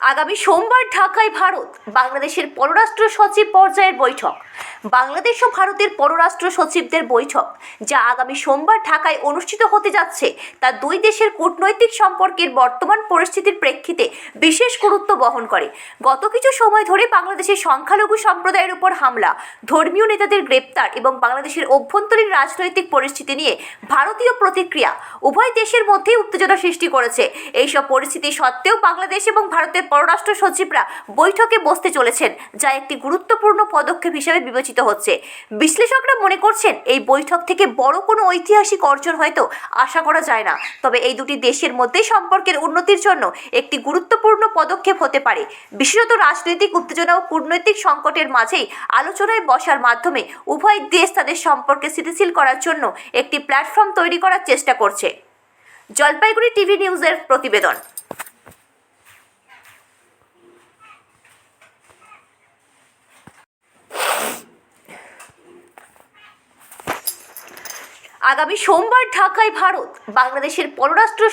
আগামী সোমবার ঢাকায় ভারত বাংলাদেশের পররাষ্ট্র সচিব পর্যায়ের বৈঠক। বাংলাদেশ ও ভারতের পররাষ্ট্র সচিবদের বৈঠক, যা আগামী সোমবার ঢাকায় অনুষ্ঠিত হতে যাচ্ছে। তা দুই দেশের কূটনৈতিক সম্পর্কের বর্তমান পরিস্থিতির প্রেক্ষিতে বিশেষ গুরুত্ব বহন করে। গত কিছু সময় ধরে বাংলাদেশের সংখ্যালঘু সম্প্রদায়ের উপর হামলা, ধর্মীয় নেতাদের গ্রেপ্তার এবং বাংলাদেশের অভ্যন্তরীণ রাজনৈতিক পরিস্থিতি নিয়ে ভারতীয় প্রতিক্রিয়া উভয় দেশের মধ্যেই উত্তেজনা সৃষ্টি করেছে। এইসব পরিস্থিতি সত্ত্বেও বাংলাদেশ এবং ভারতের পররাষ্ট্র সচিবরা বৈঠকে বসতে চলেছেন, যা একটি গুরুত্বপূর্ণ পদক্ষেপ হিসেবে বিবেচিত হচ্ছে। বিশ্লেষকরা মনে করছেন, এই বৈঠক থেকে বড় কোনো ঐতিহাসিক অর্জন হয়তো আশা করা যায় না। তবে এই দুটি দেশের মধ্যে সম্পর্কের উন্নতির জন্য একটি গুরুত্বপূর্ণ পদক্ষেপ হতে পারে। বিশেষত রাজনৈতিক উত্তেজনা ও কূটনৈতিক সংকটের মাঝেই আলোচনায় বসার মাধ্যমে উভয় দেশ তাদের সম্পর্কে স্থিতিশীল করার জন্য একটি প্ল্যাটফর্ম তৈরি করার চেষ্টা করছে। জলপাইগুড়ি টিভি নিউজের প্রতিবেদন। আগামী সোমবার ঢাকায় ভারত বাংলাদেশের পররাষ্ট্র